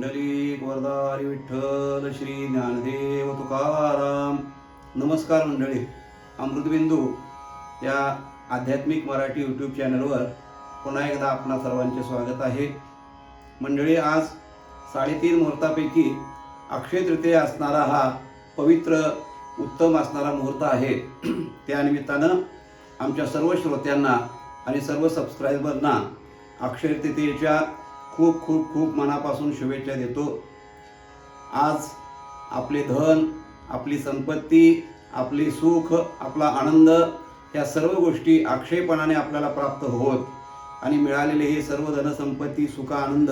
मंडळी गोरदारी विठ्ठल श्री ज्ञानदेव तुकाराम. नमस्कार मंडळी. अमृतबिंदू या आध्यात्मिक मराठी यूट्यूब चॅनलवर पुन्हा एकदा आपणा सर्वांचे स्वागत आहे. मंडळी आज साडेतीन मुहूर्तापैकी अक्षय तृतीया असणारा हा पवित्र उत्तम असणारा मुहूर्त आहे. त्या निमित्तानं आमच्या सर्व श्रोत्यांना आणि सर्व सबस्क्रायबरना अक्षय तृतीयेच्या खूप खूप खूप मनापासून शुभेच्छा देतो. आज आपले धन आपली संपत्ती आपली सुख आपला आनंद या सर्व गोष्टी अक्षयपणाने आपल्याला प्राप्त होत आणि मिळालेले हे सर्व धनसंपत्ती सुख आनंद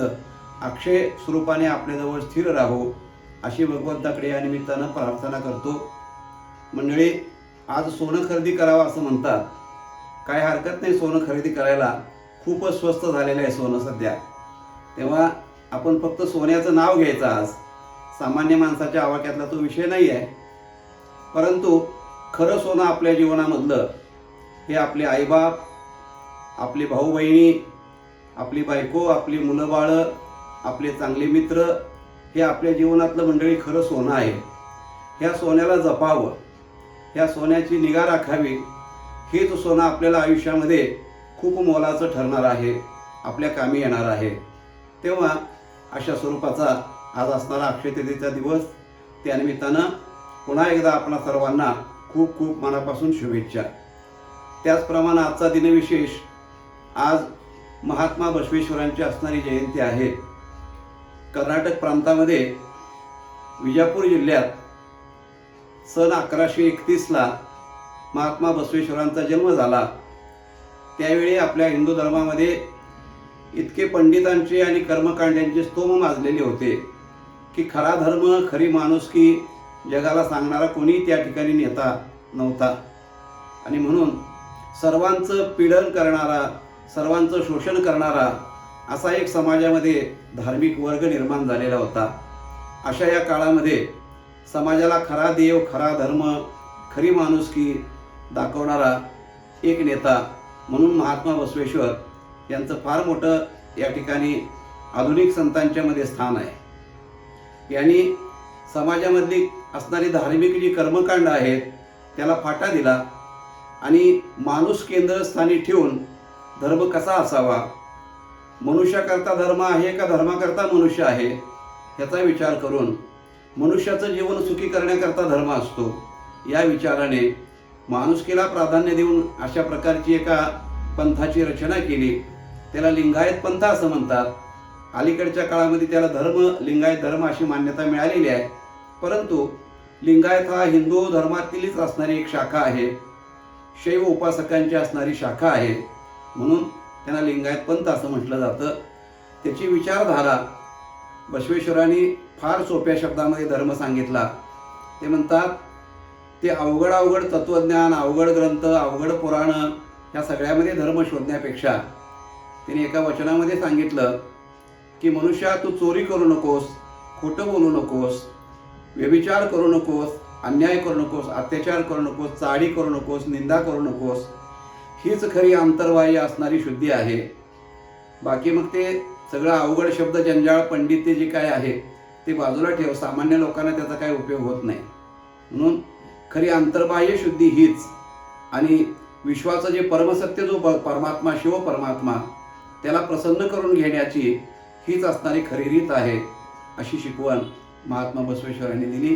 अक्षय स्वरूपाने आपल्याजवळ स्थिर राहो अशी भगवंताकडे या निमित्तानं प्रार्थना करतो. मंडळी आज सोनं खरेदी करावं असं म्हणतात. काय हरकत नाही सोनं खरेदी करायला. खूपच स्वस्त झालेलं आहे सोनं सध्या. तेव्हा आपण फक्त सोन्याचं नाव घ्यायचं आज. सामान्य माणसाच्या आवाक्यातला तो विषय नाही आहे परंतु खरं सोनं आपल्या जीवनामधलं हे आपले आईबाप आपले भाऊ बहिणी आपली बायको आपली मुलं बाळं आपले चांगले मित्र हे आपल्या जीवनातलं मंडळी खरं सोनं आहे. ह्या सोन्याला जपावं. ह्या सोन्याची निगा राखावी. हेच सोनं आपल्याला आयुष्यामध्ये खूप मोलाचं ठरणार आहे. आपल्या कामी येणार आहे. तेव्हा अशा स्वरूपाचा आज असणारा अक्षय तृतीयेचा दिवस त्यानिमित्तानं पुन्हा एकदा आपणा सर्वांना खूप खूप मनापासून शुभेच्छा. त्याचप्रमाणे आजचा दिनविशेष आज महात्मा बसवेश्वरांची असणारी जयंती आहे. कर्नाटक प्रांतामध्ये विजापूर जिल्ह्यात सन अकराशे एकतीसला महात्मा बसवेश्वरांचा जन्म झाला. त्यावेळी आपल्या हिंदू धर्मामध्ये इतके पंडितांचे आणि कर्मकांड्यांचे स्तोम माजलेले होते की खरा धर्म खरी माणुसकी जगाला सांगणारा कोणी त्या ठिकाणी नेता नव्हता. आणि म्हणून सर्वांचं पीडन करणारा सर्वांचं शोषण करणारा असा एक समाजामध्ये धार्मिक वर्ग निर्माण झालेला होता. अशा या काळामध्ये समाजाला खरा देव खरा धर्म खरी माणुसकी दाखवणारा एक नेता म्हणून महात्मा बसवेश्वर यांचं फार मोठं या ठिकाणी आधुनिक संतांच्या मध्ये स्थान आहे. यांनी समाजामधली असणारी धार्मिक जी कर्मकांड आहेत त्याला फाटा दिला आणि माणूस केंद्रस्थानी ठेवून धर्म कसा असावा मनुष्याकरता धर्म आहे का धर्माकरता मनुष्य आहे याचा विचार करून मनुष्याचं जीवन सुखी करण्याकरता धर्म असतो या विचाराने माणुसकीला प्राधान्य देऊन अशा प्रकारची एका पंथाची रचना केली. त्याला लिंगायत पंथ असं म्हणतात. अलीकडच्या काळामध्ये त्याला धर्म लिंगायत धर्म अशी मान्यता मिळालेली आहे. परंतु लिंगायत हा हिंदू धर्मातीलच असणारी एक शाखा आहे. शैव उपासकांची असणारी शाखा आहे. म्हणून त्यांना लिंगायत पंथ असं म्हटलं जातं. त्याची विचारधारा बसवेश्वरांनी फार सोप्या शब्दामध्ये धर्म सांगितला. ते म्हणतात ते अवघड अवघड तत्वज्ञान अवघड ग्रंथ अवघड पुराणं ह्या सगळ्यामध्ये धर्म शोधण्यापेक्षा तिने एका वचनामध्ये सांगितलं की मनुष्या तू चोरी करू नकोस खोटं बोलू नकोस व्यभिचार करू नकोस अन्याय करू नकोस अत्याचार करू नकोस चाळी करू नकोस निंदा करू नकोस हीच खरी अंतर्बाह्य असणारी शुद्धी आहे. बाकी मग ते सगळं अवघड शब्द जंजाळ पंडित ते जे काय आहे ते बाजूला ठेव. सामान्य लोकांना त्याचा काही उपयोग होत नाही. म्हणून खरी अंतर्बाह्य शुद्धी हीच आणि विश्वाचं जे परमसत्य जो परमात्मा शिव परमात्मा त्याला प्रसन्न करून घेण्याची हीच असणारी खरी रीत आहे अशी शिकवण महात्मा बसवेश्वरांनी दिली.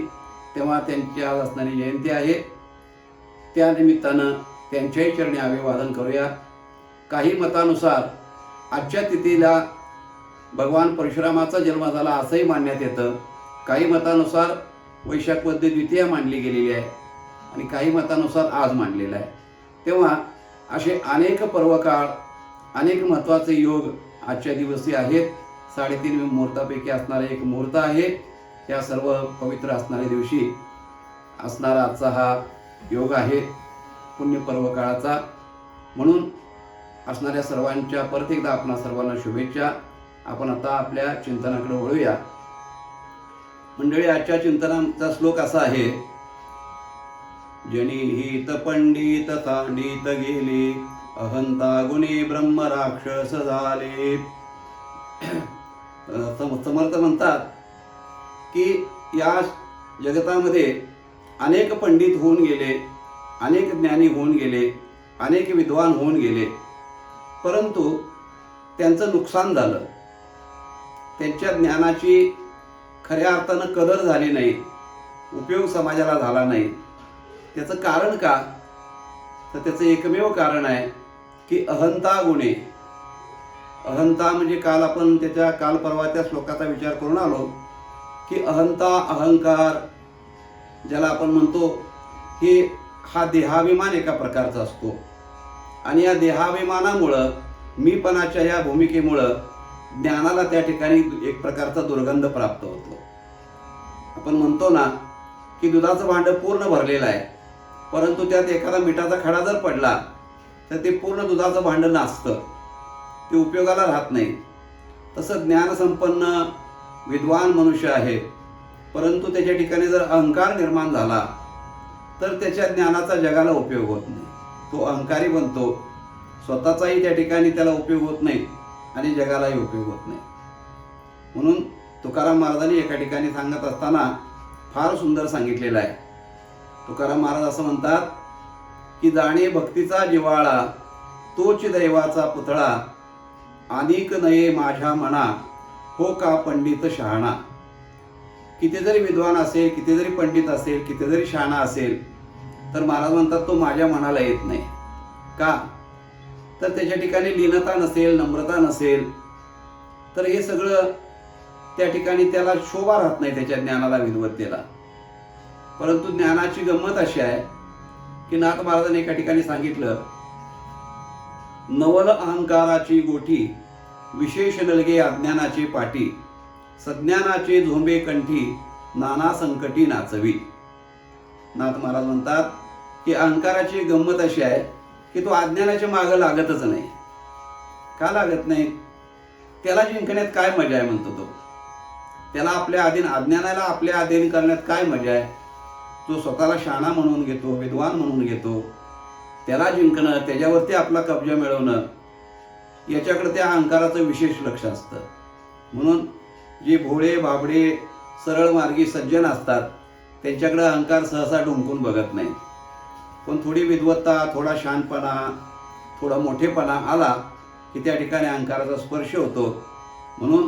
तेव्हा त्यांची आज असणारी जयंती आहे. त्या निमित्तानं त्यांच्याही चरणी अभिवादन करूया. काही मतानुसार आजच्या तिथीला भगवान परशुरामाचा जन्म झाला असंही मानण्यात येतं. काही मतानुसार वैशाख द्वितीया मानली गेलेली आहे आणि काही मतानुसार आज मानलेलं आहे. तेव्हा असे अनेक पर्वकाळ अनेक महत्त्वाचे योग आजच्या दिवशी आहेत. साडेतीन मुहूर्तापैकी असणारा एक मुहूर्त आहे. या सर्व पवित्र असणाऱ्या दिवशी असणारा आजचा हा योग आहे पुण्यपर्व काळाचा. म्हणून असणाऱ्या सर्वांच्या परत एकदा आपणा सर्वांना शुभेच्छा. आपण आता आपल्या चिंतनाकडे वळूया. मंडळी आजच्या चिंतनाचा श्लोक असा आहे. जनिहित पंडित तांडित गेली. अहंता गुणे ब्रह्म राक्षस झाले समर्थ म्हणतात की या जगतामध्ये अनेक पंडित होऊन गेले अनेक ज्ञानी होऊन गेले अनेक विद्वान होऊन गेले. परंतु त्यांचं नुकसान झालं. त्यांच्या ज्ञानाची खऱ्या अर्थानं कदर झाली नाही उपयोग समाजाला झाला नाही. त्याचं कारण का? तर त्याचं एकमेव कारण आहे की अहंता गुणे. अहंता म्हणजे काल आपण त्याच्या काल परवा त्या श्लोकाचा विचार करून आलो की अहंता अहंकार ज्याला आपण म्हणतो की हा देहाभिमान एका प्रकारचा असतो. आणि या देहाभिमानामुळं मीपणाच्या या भूमिकेमुळं ज्ञानाला त्या ठिकाणी एक प्रकारचा दुर्गंध प्राप्त होतो. आपण म्हणतो ना की दुधाचं भांडं पूर्ण भरलेलं आहे परंतु त्यात एखादा मिठाचा खडा जर पडला तर ते पूर्ण दुधाचं भांडं नाचतं ते उपयोगाला राहत नाही. तसं ज्ञानसंपन्न विद्वान मनुष्य आहे. परंतु त्याच्या ठिकाणी जर अहंकार निर्माण झाला तर त्याच्या ज्ञानाचा जगाला उपयोग होत नाही. तो अहंकारी बनतो. स्वतःचाही त्या ठिकाणी त्याला उपयोग होत नाही आणि जगालाही उपयोग होत नाही. म्हणून तुकाराम महाराजांनी एका ठिकाणी सांगत असताना फार सुंदर सांगितलेलं आहे. तुकाराम महाराज असं म्हणतात की जाणे भक्तीचा जिवाळा तोच दैवाचा पुतळा. अनेक नये माझ्या मना हो का पंडित शहाणा. किती जरी विद्वान असेल किती जरी पंडित असेल किती जरी शहाणा असेल तर महाराज म्हणतात तो माझ्या मनाला येत नाही. का? तर त्याच्या ठिकाणी लीनता नसेल नम्रता नसेल तर हे सगळं त्या ठिकाणी त्याला शोभा राहत नाही त्याच्या ज्ञानाला विद्वत्तेला परंतु ज्ञानाची गंमत अशी आहे की नाथ महाराजांनी एका ठिकाणी सांगितलं नवल अहंकाराची गोठी विशेष नलगे अज्ञानाची पाटी सज्ञानाचे झोंबे कंठी नाना संकटी नाचवी. नाथ महाराज म्हणतात की अहंकाराची गंमत अशी आहे की तो अज्ञानाच्या मागं लागतच नाही. का लागत नाही? त्याला जिंकण्यात काय मजा आहे म्हणतो तो. त्याला आपल्या अधीन अज्ञानाला आपल्या अधीन करण्यात काय मजा आहे? तो स्वतःला शाणा म्हणून घेतो विद्वान म्हणून घेतो. त्याला जिंकणं त्याच्यावरती आपला कब्जा मिळवणं याच्याकडे त्या अहंकाराचं विशेष लक्ष असतं. म्हणून जे भोळे बाबडे सरळ मार्गी सज्जन असतात त्यांच्याकडे अहंकार सहसा डुंकून बघत नाही पण थोडी विद्वत्ता थोडा शानपणा थोडा मोठेपणा आला की त्या ठिकाणी अहंकाराचा स्पर्श होतो. म्हणून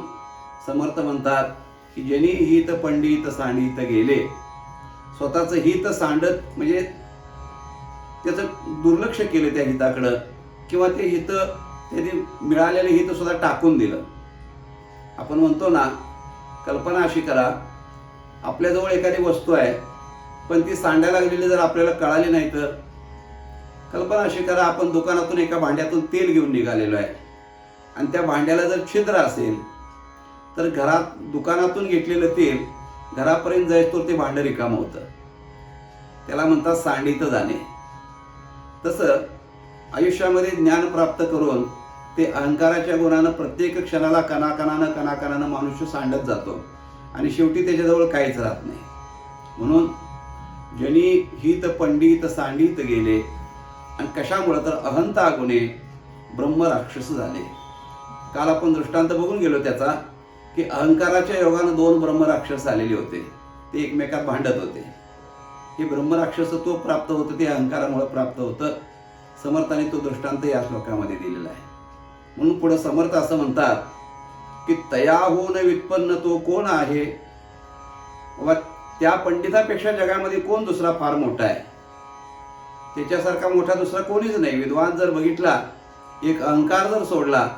समर्थ म्हणतात की ज्यांनी हित पंडित सांडित गेले. स्वतःचं हित सांडत म्हणजे त्याचं दुर्लक्ष केलं त्या हिताकडं किंवा ते हित त्यांनी मिळालेलं हित सुद्धा टाकून दिलं. आपण म्हणतो ना कल्पना अशी करा आपल्याजवळ एखादी वस्तू आहे पण ती सांडायला लागलेली जर आपल्याला कळाली नाही तर कल्पना अशी करा आपण दुकानातून एका भांड्यातून तेल घेऊन निघालेलो आहे. आणि त्या भांड्याला जर छिद्र असेल तर घरात दुकानातून घेतलेलं तेल घरापर्यंत जायचं ते भांडं रिकामं होतं. त्याला म्हणतात सांडीत जाणे. तसं आयुष्यामध्ये ज्ञान प्राप्त करून ते अहंकाराच्या गुणानं प्रत्येक क्षणाला कणाकणानं कणाकणानं मनुष्य सांडत जातो. आणि शेवटी त्याच्याजवळ काहीच राहत नाही. म्हणून जनी हित पंडित सांडित गेले आणि कशामुळं तर अहंता गुणे ब्रह्म राक्षस झाले. काल आपण दृष्टांत बघून गेलो त्याचा. की अहंकाराच्या योगानं दोन ब्रह्मराक्षस आलेले होते. ते एकमेकात भांडत होते. हे ब्रह्मराक्षसत्व प्राप्त होतं ते अहंकारामुळे प्राप्त होतं. समर्थाने तो दृष्टांत या श्लोकामध्ये दिलेला आहे. म्हणून पुढं समर्थ असं म्हणतात की तया होऊन व्युत्पन्न तो कोण आहे? व त्या पंडितापेक्षा जगामध्ये कोण दुसरा फार मोठा आहे? त्याच्यासारखा मोठा दुसरा कोणीच नाही. विद्वान जर बघितला एक अहंकार जर सोडला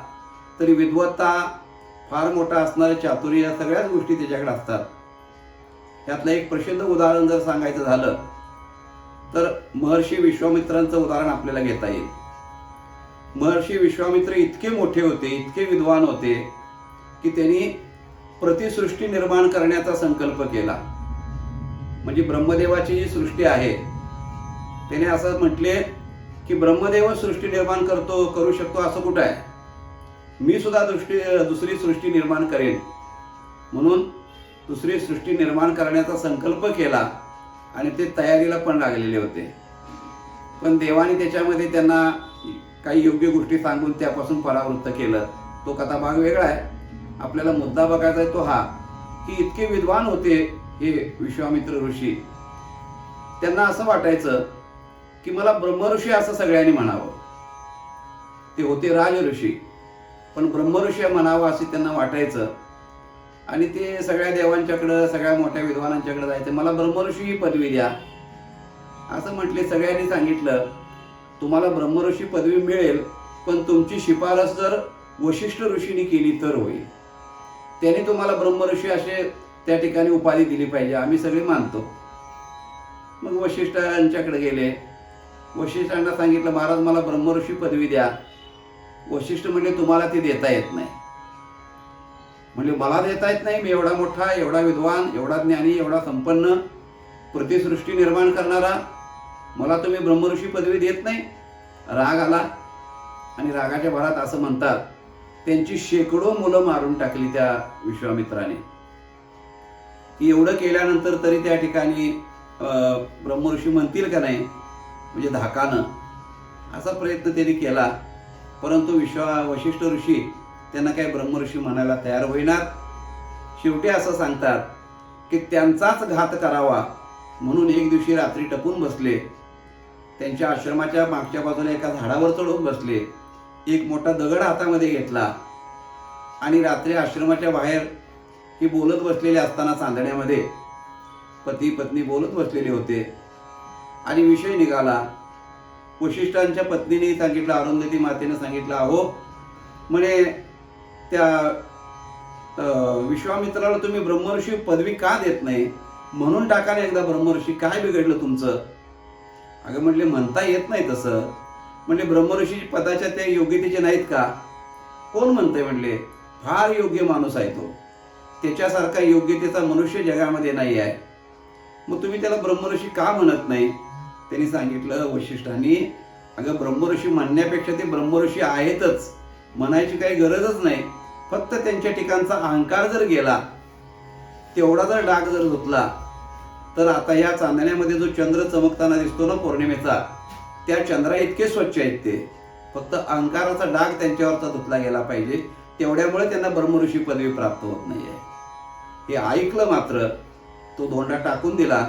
तरी विद्वत्ता फार मोठा असणारे चातुर्य या सगळ्याच गोष्टी त्याच्याकडे असतात. त्यातलं एक प्रसिद्ध उदाहरण जर सांगायचं झालं तर महर्षी विश्वामित्रांचं उदाहरण आपल्याला घेता येईल. महर्षी विश्वामित्र इतके मोठे होते इतके विद्वान होते की त्यांनी प्रतिसृष्टी निर्माण करण्याचा संकल्प केला. म्हणजे ब्रह्मदेवाची जी सृष्टी आहे त्याने असं म्हटले की ब्रह्मदेव सृष्टी निर्माण करतो करू शकतो असं कुठं आहे? मी सुद्धा दृष्टी दुसरी सृष्टी निर्माण करेन. म्हणून दुसरी सृष्टी निर्माण करण्याचा संकल्प केला आणि ते तयारीला पण लागलेले होते. पण देवाने त्याच्यामध्ये त्यांना काही योग्य गोष्टी सांगून त्यापासून परावृत्त केलं. तो कथा भाग वेगळा आहे. आपल्याला मुद्दा बघायचा आहे तो हा की इतके विद्वान होते हे विश्वामित्र ऋषी. त्यांना असं वाटायचं की मला ब्रह्मऋषी असं सगळ्यांनी म्हणावं. ते होते राज ऋषी पण ब्रह्मऋषी म्हणावं असे त्यांना वाटायचं. आणि ते सगळ्या देवांच्याकडं सगळ्या मोठ्या विद्वानांच्याकडे जायचं. मला ब्रह्मऋषी ही पदवी द्या. असं म्हटले सगळ्यांनी सांगितलं. तुम्हाला ब्रह्मऋषी पदवी मिळेल पण तुमची शिफारस जर वशिष्ठ ऋषीने केली तर होईल. त्याने तुम्हाला ब्रह्मऋषी असे त्या ठिकाणी उपाधी दिली पाहिजे आम्ही सगळे मानतो. मग वशिष्ठांच्याकडे गेले. वशिष्ठांना सांगितलं महाराज मला ब्रह्मऋषी पदवी द्या. वशिष्ठ म्हणजे तुम्हाला ती देता येत नाही. म्हणजे मला देता येत नाही मी एवढा मोठा एवढा विद्वान एवढा ज्ञानी एवढा संपन्न प्रतिसृष्टी निर्माण करणारा मला तुम्ही ब्रह्मऋषी पदवी देत नाही. राग आला आणि रागाच्या भरात असं म्हणतात त्यांची शेकडो मुलं मारून टाकली त्या विश्वामित्राने. की एवढं केल्यानंतर तरी त्या ठिकाणी ब्रह्मऋषी म्हणतील का नाही? म्हणजे धाकानं. असा प्रयत्न त्यांनी केला. परंतु विश्वा वशिष्ठ ऋषी त्यांना काही ब्रह्मऋषी म्हणायला तयार होईनात. शेवटी असं सांगतात की त्यांचाच घात करावा म्हणून एक दिवशी रात्री टपून बसले. त्यांच्या आश्रमाच्या मागच्या बाजूला एका झाडावर चढून बसले. एक मोठा दगड हातामध्ये घेतला आणि रात्री आश्रमाच्या बाहेर ही बोलत बसलेले असताना चांदण्यामध्ये पती पत्नी बोलत बसलेले होते. आणि विषय निघाला वशिष्ठांच्या पत्नीने सांगितलं अरुंधती मातेने सांगितलं अहो म्हणे त्या विश्वामित्राला तुम्ही ब्रह्मऋषी पदवी का देत नाही? म्हणून टाकाने एकदा ब्रह्मऋषी काय बिघडलं तुमचं? अगं म्हटले म्हणता येत नाही तसं. म्हणजे ब्रह्मऋषी पदाच्या त्या योग्यतेचे नाहीत का? कोण म्हणतंय? म्हटले फार योग्य माणूस आहे तो. त्याच्यासारखा योग्यतेचा मनुष्य जगामध्ये नाही आहे. मग तुम्ही त्याला ब्रह्मऋषी का म्हणत नाही? त्यांनी सांगितलं वशिष्ठांनी अगं ब्रह्मऋषी म्हणण्यापेक्षा ते ब्रह्मऋषी आहेतच. म्हणायची काही गरजच नाही. फक्त त्यांच्या ठिकाणचा अहंकार जर गेला तेवढा जर डाग जर धुतला तर आता या चांदण्यामध्ये जो चंद्र चमकताना दिसतो ना पौर्णिमेचा त्या चंद्रा इतके स्वच्छ आहेत ते. फक्त अहंकाराचा डाग त्यांच्यावरचा धुतला गेला पाहिजे. तेवढ्यामुळे त्यांना ब्रह्मऋषी पदवी प्राप्त होत नाहीये. हे ऐकलं मात्र तो धोंडा टाकून दिला.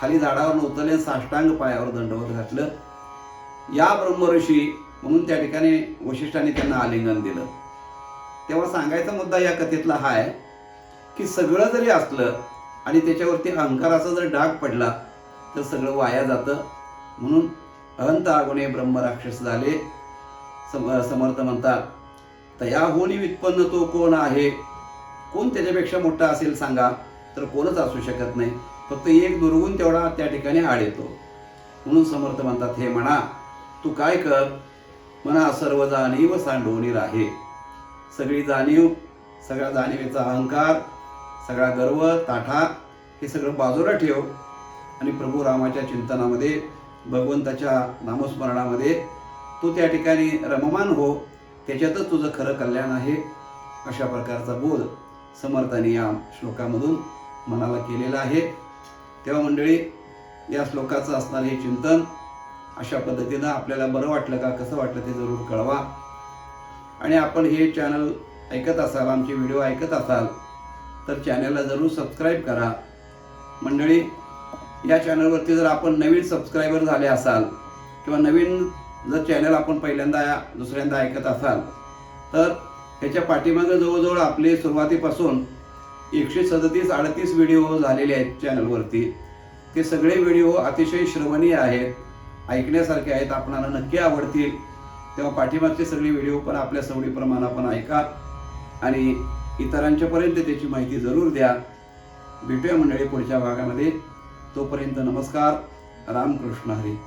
खाली झाडावर उतरले साष्टांग पायावर दंडवत घातलं. या ब्रह्मऋषी म्हणून त्या ठिकाणी वशिष्ठांनी त्यांना आलिंगन दिलं. तेव्हा सांगायचा मुद्दा या कथेतला हा आहे की सगळं जरी असलं आणि त्याच्यावरती अहंकाराचा जर डाग पडला तर सगळं वाया जातं. म्हणून अहंत आगुणे ब्रह्मराक्षस झाले. सम समर्थ म्हणतात तयाहोनी व्युत्पन्न तो कोण आहे? कोण त्याच्यापेक्षा मोठा असेल सांगा. तर कोणच असू शकत नाही. फक्त एक दुर्गुण तेवढा त्या ठिकाणी आड येतो. म्हणून समर्थ म्हणतात हे म्हणा तू काय कर? म्हणा सर्व जाणीव सांडवणी राहे. सगळी जाणीव सगळ्या जाणीवेचा अहंकार सगळा गर्व ताठा हे सगळं बाजूला ठेव. आणि प्रभू रामाच्या चिंतनामध्ये भगवंताच्या नामस्मरणामध्ये तू त्या ठिकाणी रममान हो. त्याच्यातच तुझं खरं कल्याण आहे. अशा प्रकारचा बोध समर्थाने या श्लोकामधून मनाला केलेला आहे. तेव्हा मंडळी या श्लोकाचं असणारं हे चिंतन अशा पद्धतीनं आपल्याला बरं वाटलं का कसं वाटलं ते जरूर कळवा. आणि आपण हे चॅनल ऐकत असाल आमचे व्हिडिओ ऐकत असाल तर चॅनलला जरूर सबस्क्राईब करा. मंडळी या चॅनलवरती जर आपण नवीन सबस्क्रायबर झाले असाल किंवा नवीन जर चॅनल आपण पहिल्यांदा दुसऱ्यांदा ऐकत असाल तर ह्याच्या पाठीमागं जवळजवळ आपले सुरुवातीपासून एकशे सदतीस अडतीस व्हिडिओ झालेले आहेत चॅनलवरती ते सगळे व्हिडिओ अतिशय श्रवणीय आहेत. ऐकण्यासारखे आहेत. आपणाला नक्की आवडतील. तेव्हा पाठीमागचे सगळे व्हिडिओ पण आपल्या सवडीप्रमाणे आपण ऐका. आणि इतरांच्यापर्यंत त्याची माहिती जरूर द्या. भेटूया मंडळी पुढच्या भागामध्ये. तोपर्यंत नमस्कार. रामकृष्ण हरी.